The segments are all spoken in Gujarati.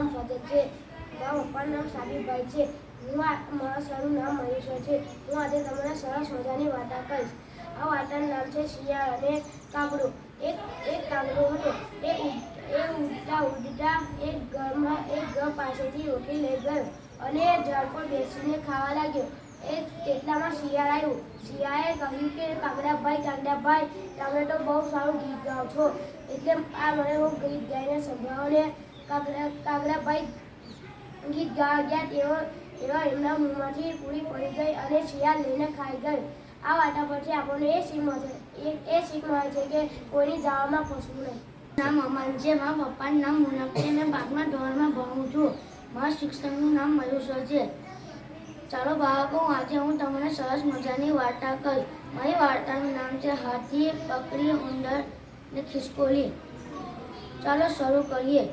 નામ ફતેહ છે. મારા પપ્પાનું નામ સાબિરભાઈ છે. હું મારા સરનું નામ મહેશ્વર છે. હું આજે તમને સરસ મજાની વાર્તા કહીશ. આ વાર્તાનું નામ છે શિયાળ અને કાગડો. એક એક કાગડો હતો. એ એ ઉડતા ઉડતા એક ઘરમાં એક ઘર પાસેથી રોટી લઈ ગયો અને ઝાડ પર બેસીને ખાવા લાગ્યો. એ તેટલામાં શિયાળ આવ્યું. શિયાળે કહ્યું કે, કાગડાભાઈ કાગડાભાઈ, તમે તો બહુ સારું ગીત ગાઓ છો. એટલે આ મને હું ગીત ગાઈને સંભળાવો ને કાગડા, કાગડાભાઈ ગીત ગાવા ગયા. તેઓ એવા એમના મોંમાંથી પૂરી પડી ગઈ અને શિયાળ લઈને ખાઈ ગઈ. આ વાર્તા પરથી આપણને એ શીખ મળે એ શીખ મળે છે કે કોઈની જાવામાં ફસવું નહીં. નામ અમન છે, મારા પપ્પાનું નામ મુનક છે, મેં બાગમાં ધોરણમાં ભણું છું. મારા શિક્ષકનું નામ મયુષ છે. ચાલો બાળકો, આજે હું તમને સરસ મજાની વાર્તા કહીશ. મારી વાર્તાનું નામ છે, હાથી બકરી ઉંદર ને ખિસકોલી. ચાલો શરૂ કરીએ.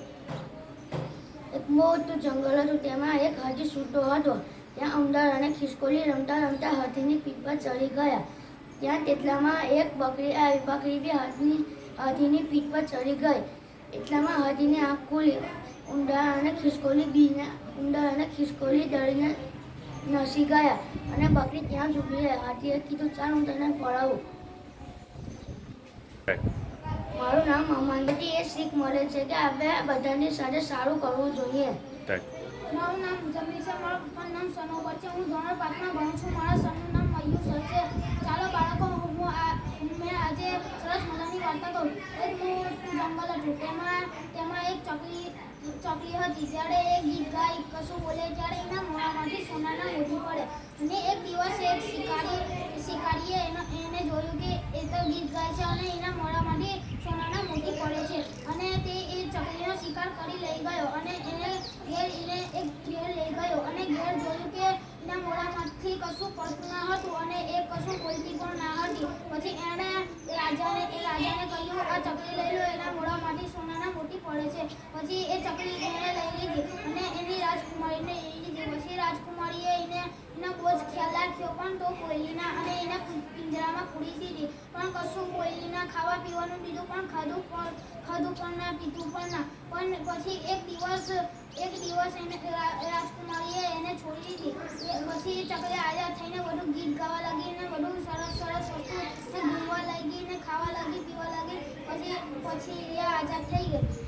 એક મોટું જંગલ હતું. તેમાં એક હાથી સૂતો હતો. ત્યાં ઉંદર અને ખિસકોલી રમતા રમતા હાથીની પીઠ પર ચડી ગયા. ત્યાં તેટલામાં એક બકરી આવી બકરી બી હાથની, હાથીની પીઠ પર ચડી ગઈ. એટલામાં હાથીની આંખ ખુલી. ઉંદર અને ખિસકોલી બીને ઉંદર અને ખિસકોલી દળીને નસી ગયા અને બકરી ત્યાં ઊભી રહી. હાથીએ કીધું, ચાલ, હું તને પડાવું મારું નામ અમનથી એ શીખ મળે છે કે આપણે બધાની સાથે સારું કરવું જોઈએ. મારું નામ જમી છે મારા પપ્પાનું નામ સનોબર છે. હું ધોરણ પાંચમાં ભણું છું. મારા સરનું નામ મયુષ છે. ચાલો બાળકો હું આ મેં આજે સરસ મજાની વાર્તા કહું એક હું જંગલ હતું. તેમાં તેમાં એક ચકલી ચકલી હતી. જ્યારે એ ગીત ગાય કશું બોલે ત્યારે એના મોઢામાંથી સોનાના મોતી પડે અને એક દિવસ એક શિકારી શિકારીએ એનો એને જોયું કે એ તો ગીત ગાય છે અને એના મોઢામાંથી સોનાના મોતી પડે છે અને તે એ ચકલીનો શિકાર કરી લઈ ગયો અને એને ઘેર એને એક ઘેર લઈ અને ઘેર જોયું કે એના મોઢામાંથી કશું પડતું ના હતું અને એ કશું બોલતી પણ ના હતી. પછી એણે રાજાને, એ રાજાને કહ્યું, આ ચકલી લઈ લો, એના મોઢામાંથી સોનાના મોટી પડે છે. પછી એ ચકલી એણે લઈ લીધી અને એની રાજકુમારીને લઈ લીધી. પછી રાજકુમારીએ એને એનો બહુ જ રાખ્યો પણ તો કોયલીના અને એના પિંજરામાં પૂરી દીધી પણ કશું કોયલીના ખાવા પીવાનું પીધું પણ ખાધું પણ ખાધું પણ ના, પીધું પણ ના. પણ પછી એક દિવસ એક દિવસ એને રાજકુમારીએ એને છોડી દીધી. પછી એ ચકલી આઝાદ થઈને બધું ગીત ગાવા લાગી અને બધું સરસ સરસ વસ્તુ ઘૂમવા લાગી ને ખાવા લાગી, પીવા લાગી. પછી પછી એ આઝાદ થઈ ગઈ.